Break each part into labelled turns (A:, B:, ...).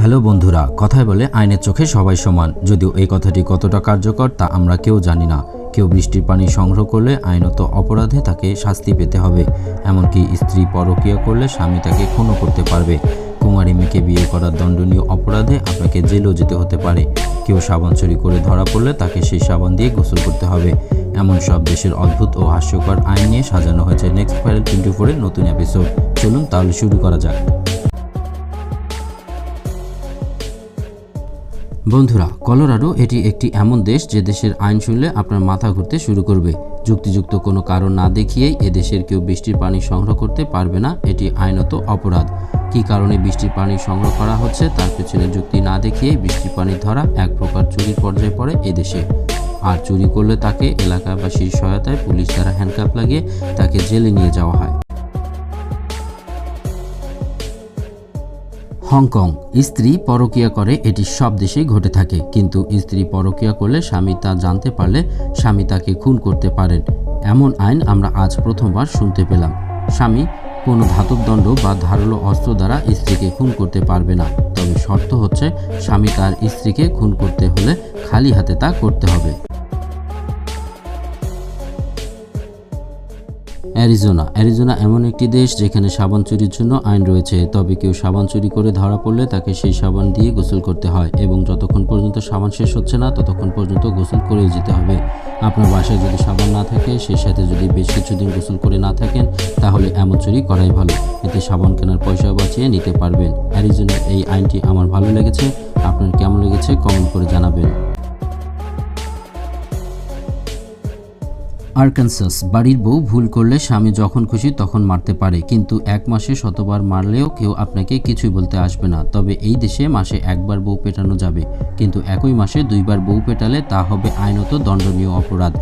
A: Hello বন্ধুরা, কথায় বলে আইনের চোখে সবাই সমান। যদিও এই কথাটি কতটা কার্যকর তা আমরা কেউ জানি না। কেউ বৃষ্টির পানি সংগ্রহ করলে আইনত অপরাধে তাকে শাস্তি পেতে হবে। এমনকি স্ত্রী পরকীয়া করলে স্বামী তাকে খুনও করতে পারবে। কুমারী মেয়েকে বিয়ে করার দণ্ডনীয় অপরাধে আপনাকে জেলেও যেতে হতে পারে। কেউ সাবান চুরি করে ধরা পড়লে তাকে সেই সাবান দিয়ে গোসল করতে হবে। এমন সব দেশের অদ্ভুত ও হাস্যকর আইন নিয়ে সাজানো হয়েছে নেক্সট ভাইরাল টোয়েন্টি ফোরের নতুন এপিসোড চলুন তাহলে শুরু করা যাক। বন্ধুরা, কলোরাডো এটি একটি এমন দেশ যে দেশের আইন শুনলে আপনার মাথা ঘুরতে শুরু করবে। যুক্তিযুক্ত কোনো কারণ না দেখিয়েই এদেশের কেউ বৃষ্টির পানি সংগ্রহ করতে পারবে না, এটি আইনত অপরাধ। কী কারণে বৃষ্টির পানি সংগ্রহ করা হচ্ছে তার পেছনে যুক্তি না দেখিয়েই বৃষ্টির পানি ধরা এক প্রকার চুরির পর্যায়ে পড়ে এদেশে আর চুরি করলে তাকে এলাকাবাসীর সহায়তায় পুলিশ দ্বারা হ্যান্ডকাপ লাগিয়ে তাকে জেলে নিয়ে যাওয়া হয়। হংকং, স্ত্রী পরকীয়া করে এটি সব দেশেই ঘটে থাকে। কিন্তু স্ত্রী পরকীয়া করলে স্বামী তা জানতে পারলে স্বামী তাকে খুন করতে পারেন। এমন আইন আমরা আজ প্রথমবার শুনতে পেলাম। স্বামী কোনো ধাতব দণ্ড বা ধারালো অস্ত্র দ্বারা স্ত্রীকে খুন করতে পারবে না। তবে শর্ত হচ্ছে, স্বামী তার স্ত্রীকে খুন করতে হলে খালি হাতে তা করতে হবে। অ্যারিজোনা। অ্যারিজোনা এমন একটি দেশ যেখানে সাবান চুরির জন্য আইন রয়েছে, তবে কেউ সাবান চুরি করে ধরা পড়লে তাকে সেই সাবান দিয়ে গোসল করতে হয় এবং যতক্ষণ পর্যন্ত সাবান শেষ হচ্ছে না, ততক্ষণ পর্যন্ত গোসল করেই যেতে হবে। আপনার বাসায় যদি সাবান না থাকে, সেই সাথে যদি বেশ কিছুদিন গোসল করে না থাকেন, তাহলে এমন চুরি করাই ভালো। এতে সাবান কেনার পয়সা বাঁচিয়ে নিতে পারবেন। অ্যারিজোনার এই আইনটি আমার ভালো লেগেছে। আপনার কেমন লেগেছে, কমেন্ট করে জানাবেন। আরকানসাস, বাড়ির বউ ভুল করলে স্বামী যখন খুশি তখন মারতে পারে, কিন্তু এক মাসে শতবার মারলেও কেউ আপনাকে কিছুই বলতে আসবে না। তবে এই দেশে মাসে একবার বউ পেটানো যাবে, কিন্তু একই মাসে দুইবার বউ পেটালে তা হবে আইনত দণ্ডনীয় অপরাধ।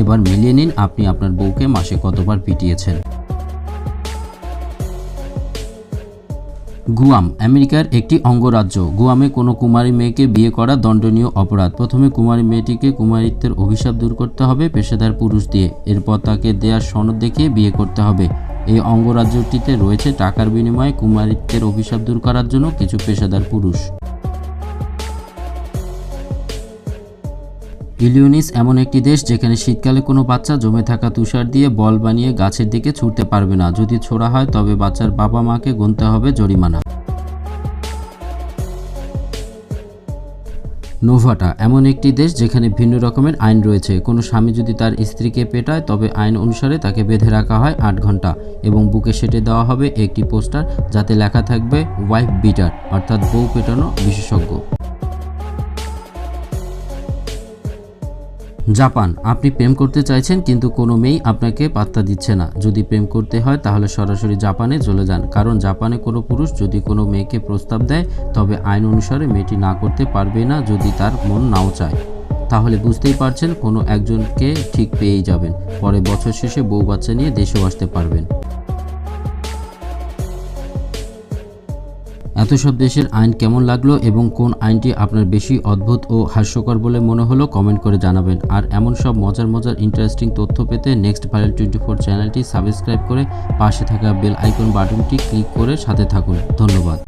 A: এবার মিলিয়ে নিন আপনি আপনার বউকে মাসে কতবার পিটিয়েছেন। গুয়াম, আমেরিকার একটি অঙ্গরাজ্য। গুয়ামে কোনো কুমারী মেয়েকে বিয়ে করা দণ্ডনীয় অপরাধ। প্রথমে কুমারী মেয়েটিকে কুমারিত্বের অভিশাপ দূর করতে হবে পেশাদার পুরুষ দিয়ে। এরপর তাকে দেয়ার সনদ দেখিয়ে বিয়ে করতে হবে। এই অঙ্গরাজ্যটিতে রয়েছে টাকার বিনিময়ে কুমারিত্বের অভিশাপ দূর করার জন্য কিছু পেশাদার পুরুষ। ইলিওনিস এমন একটি দেশ যেখানে শীতকালে কোনো বাচ্চা জমে থাকা তুষার দিয়ে বল বানিয়ে গাছের দিকে ছুটতে পারবে না। যদি ছোড়া হয়, তবে বাচ্চার বাবা মাকে গুনতে হবে জরিমানা। নোভাটা এমন একটি দেশ যেখানে ভিন্ন রকমের আইন রয়েছে। কোনো স্বামী যদি তার স্ত্রীকে পেটায়, তবে আইন অনুসারে তাকে বেঁধে রাখা হয় আট ঘণ্টা এবং বুকে সেটে দেওয়া হবে একটি পোস্টার যাতে লেখা থাকবে, ওয়াইফ বিটার অর্থাৎ বউ পেটানো বিশেষজ্ঞ। জাপান, আপনি প্রেম করতে চাইছেন কিন্তু কোনো মেয়েই আপনাকে পাত্তা দিচ্ছে না। যদি প্রেম করতে হয় তাহলে সরাসরি জাপানে চলে যান। কারণ জাপানে কোনো পুরুষ যদি কোনো মেয়েকে প্রস্তাব দেয়, তবে আইন অনুসারে মেয়েটি না করতে পারবে না যদি তার মন নাও চায়। তাহলে বুঝতেই পারছেন কোনো একজনকে ঠিক পেয়েই যাবেন। পরে বছর শেষে বউ বাচ্চা নিয়ে দেশেও আসতে পারবেন। এত সব দেশের আইন কেমন লাগল এবং কোন আইনটি আপনার বেশি অদ্ভুত ও হাস্যকর বলে মনে হলো কমেন্ট করে জানাবেন। আর এমন সব মজার মজার ইন্টারেস্টিং তথ্য পেতে নেক্সট ভাইরাল টোয়েন্টি ফোর চ্যানেলটি সাবস্ক্রাইব করে পাশে থাকা বেল আইকন বাটনটি ক্লিক করে সাথে থাকুন। ধন্যবাদ।